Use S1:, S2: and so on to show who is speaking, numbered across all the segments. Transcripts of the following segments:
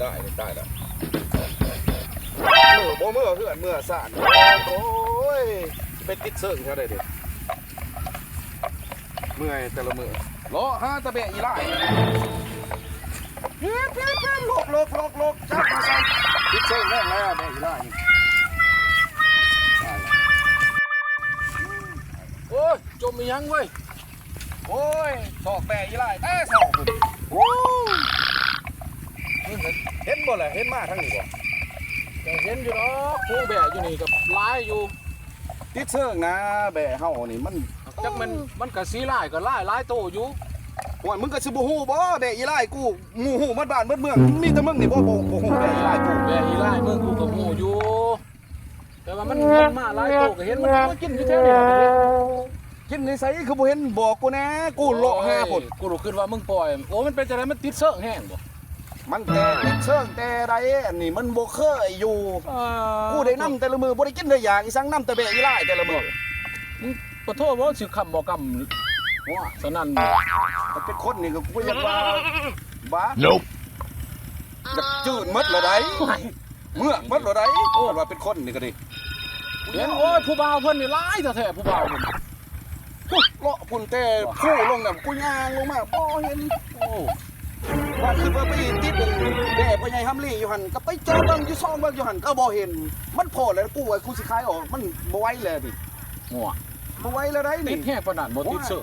S1: ได้แล้วเมื่อเมื่อเพื่อนเมื่อสานโอ้ยไปติดเสิ่งเขาได้เด็เมื่อยแต่ละมือรอห้าตะเบะอีไล่เพี้ยนเพี้ยนเพี้ยนลกโลกโลกโลกจับมาใส่ติดเสิ่งแน่งแล้วแบะอีไล่โอ้ยจมอีหยังเว้ยโอ้ยสอกแบะอีไล่แต่เศร้าพุ่นโอ้ยมึง เห็นเห็นบ่แหละเห็นมาทั้งนี้บ่
S2: ก็เห็นอยู่เนาะผู้แบกอยู่นี่กับลายอยู่
S1: ติดเชิงนะแบะเฮานี่มัน
S2: จักมันมันก็สีลายก็ลายลายโตอยู่
S1: โอ้ยมึงก็สิบ่ฮู้บ่แบะอีไล่กูหมู่ฮู้หมัดบ้านหมัดเมืองมีแต่มึงนี่บ่บ่บ่ฮู้แบะอีไล่กู
S2: แบกอีลายมึงกูก็หูอยู่แต่ว่ามันมันมาลายโตก็เห็นมันก็กินอยู่แท้นี่ล่ะ
S1: กินในไสคือบ่เห็นบอกกูแน่กูเลาะหาพุ่น
S2: กูรู้ขึ้นว่ามึงปล่อยโอ้มันเป็นจังไดมันติดเสื้อแห้งบ่
S1: มันแต่ติดเชิงแต่ใดอันนี้มันบ่เคยอยู่กูได้นํแต่ละมือบ่ได้กินได้อย่างอีสังนํแต่แบะอีไล่แต่ละมือ
S2: ขอโทษบ่สิคำบ่กำว่าสนั่น
S1: มันเป็นคนนี่ก็กูอยากว่าบ้า Nope อยากจืดหมดเลยได้เมื่อกหมดเลยได้โอ้ว่าเป็นคนนี่ก็ดิ
S2: เห็นโอ้ยผู้บ่าวเพิ่นนี่ลายแท้ๆผู้บ่าวเพิ่น
S1: กูเลาะพุ่นแต่ผู้ลงน่ะกูย่างลงมาบ่เห็น
S2: โอ้
S1: ว่าคือว่าไปติดแด่พ่อใหญ่ฮัมลี่อยู่หั่นก็ไปเจอเบิ่งอยู่ซ่องเบิ่งอยู่หั่นก็บ่เห็น มันโผล่แล้วกูว่ากูสิขายออกมันบ่ไหวเลยดิ
S2: หัว
S1: บ่ไหวแล้วได้
S2: ติ
S1: นี่
S2: ดแห้งปานนั้นบ่ติดเสื้อ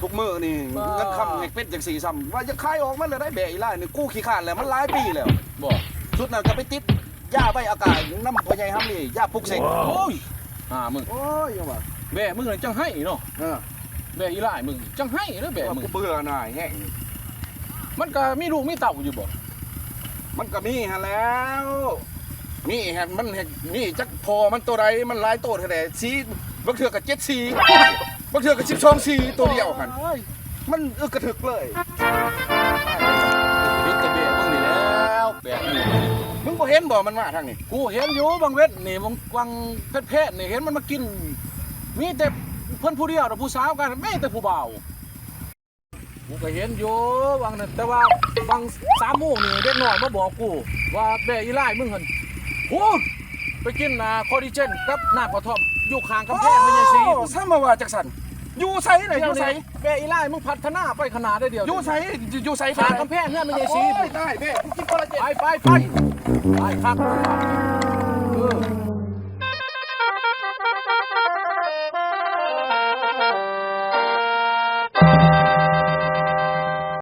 S1: ทุกมื้อนี่
S2: บ้า
S1: เงินคำให้เป็ดจังสี่ซ้ำว่าจะขายออกมันเลยได้แบะอีหลายนี่กูขี้ขาดแล้วมันหลายปีแล้ว
S2: บ่
S1: สุดนั้นก็ไปติดยาใบอากาศน้ำพ่อใหญ่ฮัมลี่ยาปลุกเสก
S2: โอ้ยอ่ามึง
S1: โอ้ยยังว่า
S2: แบะมึงน่ะจังให้เนาะ
S1: เออ
S2: แบะอีหลายมึงจังให้เด้อแบะ
S1: ว่า
S2: มึง
S1: กูเบื่อหน่ายแห้ง
S2: มันก็มีลูกมีเต่าอยู่บ่
S1: มันก็มีหั่นแล้ว มีแฮะมันแฮะมีจักพอมันตัวใดมันหลายตัวเท่าใดสีบางเทื่อก็7สีบางเทื่อก็12สีตัวเดียวหั่น
S2: โอ้ย
S1: มันเออกระถึกเลย
S2: เฮ็ดแต่แบะมึงนี่แล้วแบะนี่
S1: มึงบ่เห็นบ่มันมาทางนี้
S2: กูเห็นอยู่บางเวทนี่บางกวางเพชรๆนี่เห็นมันมากิน มีแต่เพิ่นผู้เดียวแต่ผู้สาวกันไม่แต่ผู้บ่าว กูก็เห็นอยู่บางนั้นแต่ว่าบางสามโมงนี่เด็กน้อยมาบอกกู ว่าแบะอีไล่มึงหั่นโอ้ไปกินน่ะคอดิเจนกับน้ำกระท่อมอยู่ข้างกำแพงไม่ใช่สิ
S1: โอ้ซามาว่าจักสันอยู่ไสน่ะอ
S2: เดี๋ยว
S1: ยู่ไส
S2: นี้แบะอีไล่มึงพัฒนาไปขนาดได้เดียว
S1: อยู่ไสอยู่ไส
S2: ข้างกำแพงเฮือนไม่ใช่สิ
S1: โอ้ยได้แม่กูกินคอลลาเจน
S2: ไปไปไปไปครับเออ